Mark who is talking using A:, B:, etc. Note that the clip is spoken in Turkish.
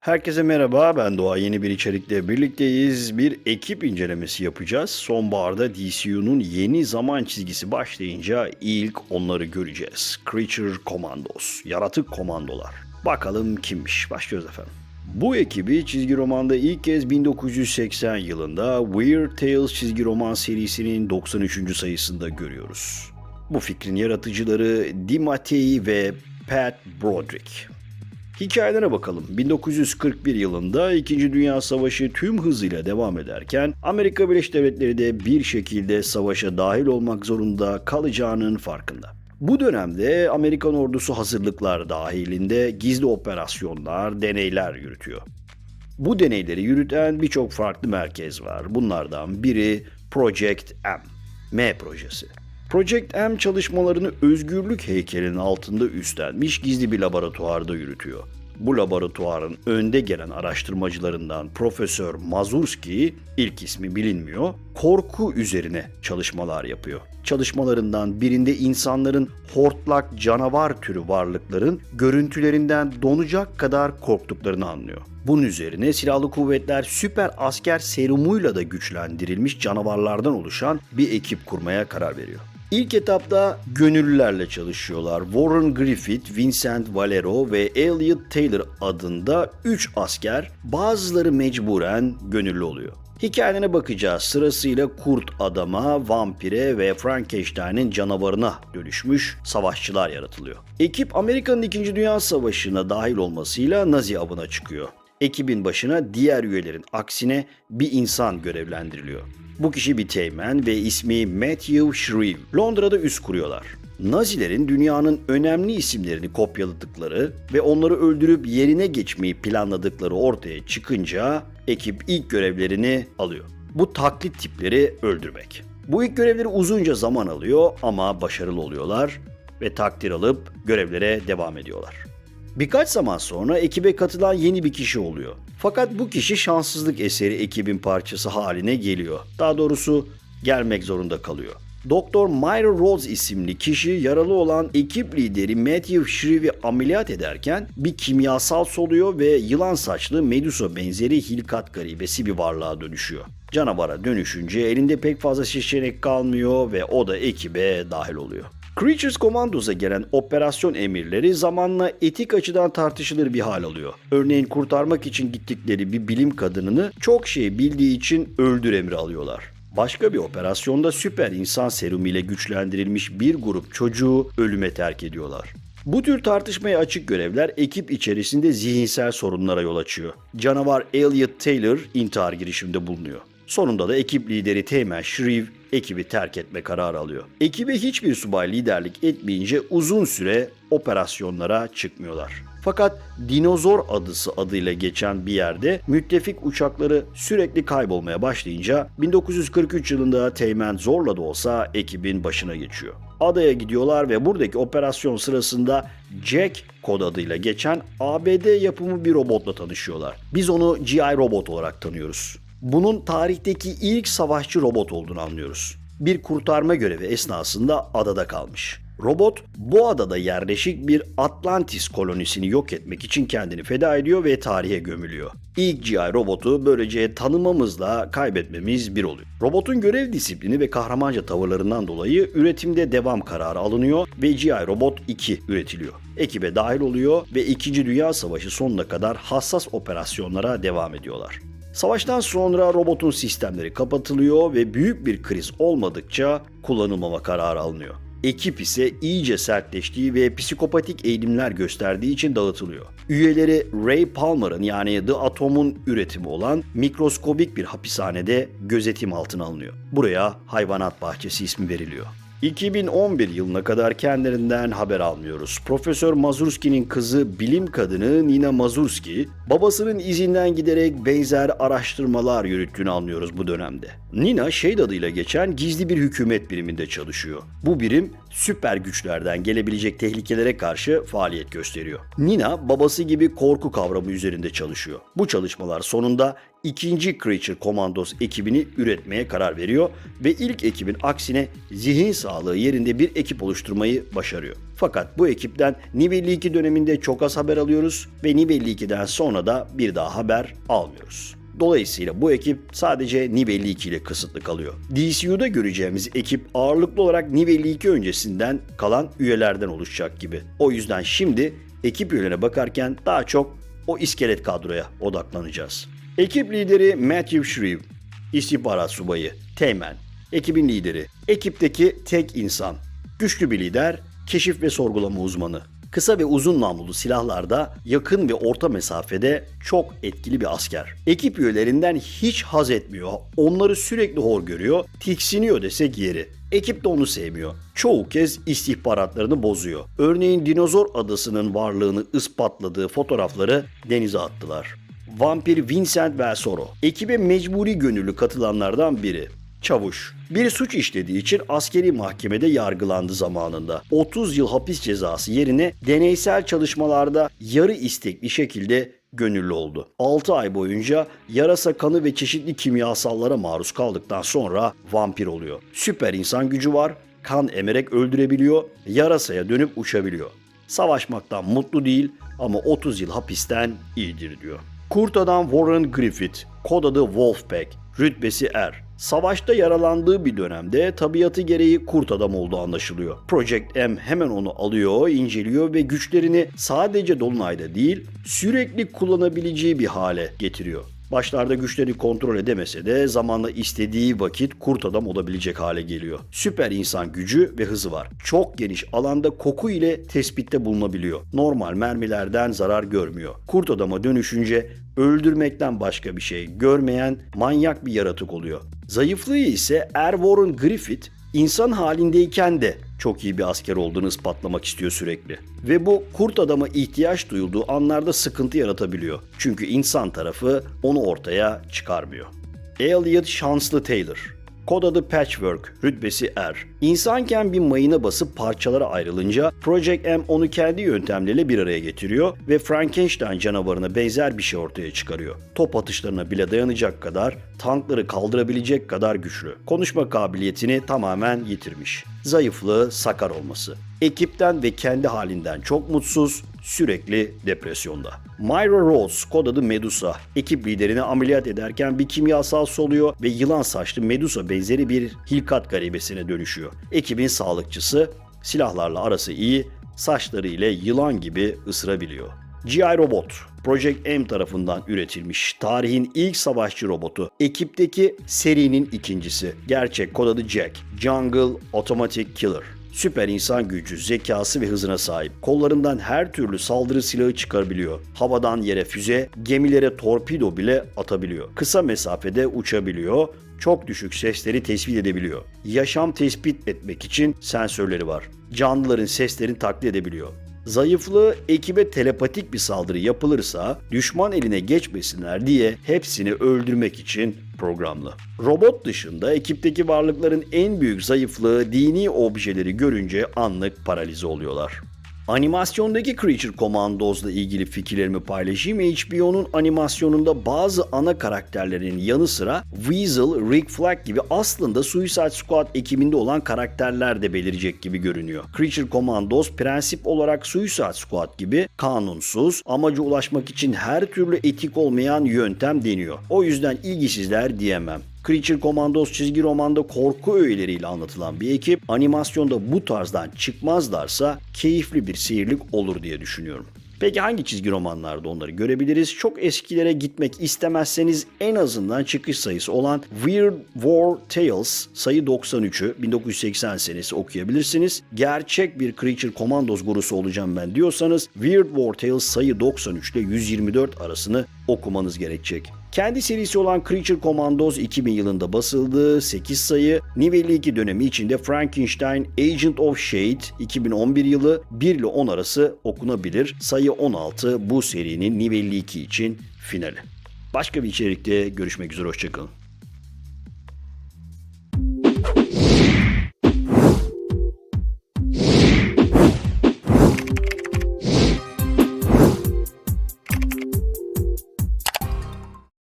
A: Herkese merhaba, ben Doğa. Yeni bir içerikle birlikteyiz. Bir ekip incelemesi yapacağız. Sonbaharda DCU'nun yeni zaman çizgisi başlayınca ilk onları göreceğiz. Creature Commandos, yaratık komandolar. Bakalım kimmiş? Başlıyoruz efendim. Bu ekibi çizgi romanda ilk kez 1980 yılında Weird Tales çizgi roman serisinin 93. sayısında görüyoruz. Bu fikrin yaratıcıları DiMattei ve Pat Broderick. Hikayelere bakalım. 1941 yılında 2. Dünya Savaşı tüm hızıyla devam ederken Amerika Birleşik Devletleri de bir şekilde savaşa dahil olmak zorunda kalacağının farkında. Bu dönemde Amerikan ordusu hazırlıklar dahilinde gizli operasyonlar, deneyler yürütüyor. Bu deneyleri yürüten birçok farklı merkez var. Bunlardan biri Project M, M projesi. Project M çalışmalarını özgürlük heykelinin altında üstlenmiş gizli bir laboratuvarda yürütüyor. Bu laboratuvarın önde gelen araştırmacılarından Profesör Mazurski, ilk ismi bilinmiyor, korku üzerine çalışmalar yapıyor. Çalışmalarından birinde insanların hortlak canavar türü varlıkların görüntülerinden donacak kadar korktuklarını anlıyor. Bunun üzerine silahlı kuvvetler süper asker serumuyla da güçlendirilmiş canavarlardan oluşan bir ekip kurmaya karar veriyor. İlk etapta gönüllülerle çalışıyorlar. Warren Griffith, Vincent Valero ve Elliot Taylor adında 3 asker bazıları mecburen gönüllü oluyor. Hikayelerine bakacağız. Sırasıyla kurt adama, vampire ve Frankenstein'in canavarına dönüşmüş savaşçılar yaratılıyor. Ekip Amerika'nın 2. Dünya Savaşı'na dahil olmasıyla Nazi avına çıkıyor. Ekibin başına diğer üyelerin aksine bir insan görevlendiriliyor. Bu kişi bir teğmen ve ismi Matthew Shreve. Londra'da üst kuruyorlar. Nazilerin dünyanın önemli isimlerini kopyaladıkları ve onları öldürüp yerine geçmeyi planladıkları ortaya çıkınca ekip ilk görevlerini alıyor. Bu taklit tipleri öldürmek. Bu ilk görevleri uzunca zaman alıyor ama başarılı oluyorlar ve takdir alıp görevlere devam ediyorlar. Birkaç zaman sonra ekibe katılan yeni bir kişi oluyor. Fakat bu kişi şanssızlık eseri ekibin parçası haline geliyor. Daha doğrusu gelmek zorunda kalıyor. Doktor Myra Rhodes isimli kişi yaralı olan ekip lideri Matthew Shreve'i ameliyat ederken bir kimyasal soluyor ve yılan saçlı Medusa benzeri hilkat garibesi bir varlığa dönüşüyor. Canavara dönüşünce elinde pek fazla seçenek kalmıyor ve o da ekibe dahil oluyor. Creatures Commandos'a gelen operasyon emirleri zamanla etik açıdan tartışılır bir hal alıyor. Örneğin kurtarmak için gittikleri bir bilim kadınını çok şey bildiği için öldür emri alıyorlar. Başka bir operasyonda süper insan serumu ile güçlendirilmiş bir grup çocuğu ölüme terk ediyorlar. Bu tür tartışmaya açık görevler ekip içerisinde zihinsel sorunlara yol açıyor. Canavar Elliot Taylor intihar girişiminde bulunuyor. Sonunda da ekip lideri Teğmen Shreve ekibi terk etme kararı alıyor. Ekibe hiçbir subay liderlik etmeyince uzun süre operasyonlara çıkmıyorlar. Fakat Dinozor adısı adıyla geçen bir yerde müttefik uçakları sürekli kaybolmaya başlayınca 1943 yılında Teğmen zorla da olsa ekibin başına geçiyor. Adaya gidiyorlar ve buradaki operasyon sırasında Jack kod adıyla geçen ABD yapımı bir robotla tanışıyorlar. Biz onu GI robot olarak tanıyoruz bunun tarihteki ilk savaşçı robot olduğunu anlıyoruz. Bir kurtarma görevi esnasında adada kalmış. Robot bu adada yerleşik bir Atlantis kolonisini yok etmek için kendini feda ediyor ve tarihe gömülüyor. İlk GI robotu böylece tanımamızla kaybetmemiz bir oluyor. Robotun görev disiplini ve kahramanca tavırlarından dolayı üretimde devam kararı alınıyor ve GI Robot 2 üretiliyor. Ekibe dahil oluyor ve 2. Dünya Savaşı sonuna kadar hassas operasyonlara devam ediyorlar. Savaştan sonra robotun sistemleri kapatılıyor ve büyük bir kriz olmadıkça kullanılmama kararı alınıyor. Ekip ise iyice sertleştiği ve psikopatik eğilimler gösterdiği için dağıtılıyor. Üyeleri Ray Palmer'ın yani The Atom'un üretimi olan mikroskobik bir hapishanede gözetim altına alınıyor. Buraya hayvanat bahçesi ismi veriliyor. 2011 yılına kadar kendilerinden haber almıyoruz. Profesör Mazurski'nin kızı bilim kadını Nina Mazurski, babasının izinden giderek benzer araştırmalar yürüttüğünü anlıyoruz bu dönemde. Nina Shade adıyla geçen gizli bir hükümet biriminde çalışıyor. Bu birim süper güçlerden gelebilecek tehlikelere karşı faaliyet gösteriyor. Nina babası gibi korku kavramı üzerinde çalışıyor. Bu çalışmalar sonunda ikinci Creature Commandos ekibini üretmeye karar veriyor ve ilk ekibin aksine zihin sağlığı yerinde bir ekip oluşturmayı başarıyor. Fakat bu ekipten Nibelli 2 döneminde çok az haber alıyoruz ve Nibelli 2'den sonra da bir daha haber almıyoruz. Dolayısıyla bu ekip sadece Nibelli 2 ile kısıtlı kalıyor. DCU'da göreceğimiz ekip ağırlıklı olarak Nibelli 2 öncesinden kalan üyelerden oluşacak gibi. O yüzden şimdi ekip üyelerine bakarken daha çok o iskelet kadroya odaklanacağız. Ekip lideri Matthew Shreve, istihbarat subayı, teğmen, ekibin lideri, ekipteki tek insan, güçlü bir lider, keşif ve sorgulama uzmanı. Kısa ve uzun namlulu silahlarda yakın ve orta mesafede çok etkili bir asker. Ekip üyelerinden hiç haz etmiyor. Onları sürekli hor görüyor, tiksiniyor desek yeri. Ekip de onu sevmiyor. Çoğu kez istihbaratlarını bozuyor. Örneğin Dinozor Adası'nın varlığını ispatladığı fotoğrafları denize attılar. Vampir Vincent Velsoro, ekibe mecburi gönüllü katılanlardan biri. Çavuş. Bir suç işlediği için askeri mahkemede yargılandı zamanında. 30 yıl hapis cezası yerine deneysel çalışmalarda yarı istekli şekilde gönüllü oldu. 6 ay boyunca yarasa kanı ve çeşitli kimyasallara maruz kaldıktan sonra vampir oluyor. Süper insan gücü var, kan emerek öldürebiliyor, yarasaya dönüp uçabiliyor. Savaşmaktan mutlu değil ama 30 yıl hapisten iyidir diyor. Kurt adam Warren Griffith, kod adı Wolfpack, rütbesi er. Savaşta yaralandığı bir dönemde tabiatı gereği kurt adam olduğu anlaşılıyor. Project M hemen onu alıyor, inceliyor ve güçlerini sadece Dolunay'da değil sürekli kullanabileceği bir hale getiriyor. Başlarda güçleri kontrol edemese de zamanla istediği vakit kurt adam olabilecek hale geliyor. Süper insan gücü ve hızı var. Çok geniş alanda koku ile tespitte bulunabiliyor. Normal mermilerden zarar görmüyor. Kurt adama dönüşünce öldürmekten başka bir şey görmeyen manyak bir yaratık oluyor. Zayıflığı ise Er Warren Griffith insan halindeyken de çok iyi bir asker olduğunu ispatlamak istiyor sürekli. Ve bu kurt adama ihtiyaç duyulduğu anlarda sıkıntı yaratabiliyor. Çünkü insan tarafı onu ortaya çıkarmıyor. Elliot Şanslı Taylor Kod adı Patchwork, rütbesi er. İnsanken bir mayına basıp parçalara ayrılınca Project M onu kendi yöntemleriyle bir araya getiriyor ve Frankenstein canavarına benzer bir şey ortaya çıkarıyor. Top atışlarına bile dayanacak kadar, tankları kaldırabilecek kadar güçlü. Konuşma kabiliyetini tamamen yitirmiş. Zayıflığı, sakar olması. Ekipten ve kendi halinden çok mutsuz, sürekli depresyonda. Myra Rose, kod adı Medusa, ekip liderini ameliyat ederken bir kimyasal soluyor ve yılan saçlı Medusa benzeri bir hilkat garibesine dönüşüyor. Ekibin sağlıkçısı, silahlarla arası iyi, saçları ile yılan gibi ısırabiliyor. GI Robot, Project M tarafından üretilmiş tarihin ilk savaşçı robotu. Ekipteki serinin ikincisi. Gerçek kod adı Jack. Jungle Automatic Killer. Süper insan gücü, zekası ve hızına sahip. Kollarından her türlü saldırı silahı çıkarabiliyor. Havadan yere füze, gemilere torpido bile atabiliyor. Kısa mesafede uçabiliyor. Çok düşük sesleri tespit edebiliyor. Yaşam tespit etmek için sensörleri var. Canlıların seslerini taklit edebiliyor. Zayıflığı ekibe telepatik bir saldırı yapılırsa düşman eline geçmesinler diye hepsini öldürmek için programlı. Robot dışında ekipteki varlıkların en büyük zayıflığı dini objeleri görünce anlık paralize oluyorlar. Animasyondaki Creature Commandos'la ilgili fikirlerimi paylaşayım. HBO'nun animasyonunda bazı ana karakterlerin yanı sıra Weasel, Rick Flag gibi aslında Suicide Squad ekibinde olan karakterler de belirecek gibi görünüyor. Creature Commandos prensip olarak Suicide Squad gibi kanunsuz, amaca ulaşmak için her türlü etik olmayan yöntem deniyor. O yüzden ilgisizler diyemem. Creature Commandos çizgi romanda korku öğeleriyle anlatılan bir ekip animasyonda bu tarzdan çıkmazlarsa keyifli bir seyirlik olur diye düşünüyorum. Peki hangi çizgi romanlarda onları görebiliriz? Çok eskilere gitmek istemezseniz en azından çıkış sayısı olan Weird War Tales sayı 93'ü 1980 senesi okuyabilirsiniz. Gerçek bir Creature Commandos gurusu olacağım ben diyorsanız Weird War Tales sayı 93 ile 124 arasını okumanız gerekecek. Kendi serisi olan Creature Commandos 2000 yılında basıldı. 8 sayı. Nivelli 2 dönemi içinde Frankenstein Agent of Shade 2011 yılı 1 ile 10 arası okunabilir. Sayı 16 bu serinin Nivelli 2 için finali. Başka bir içerikte görüşmek üzere hoşçakalın.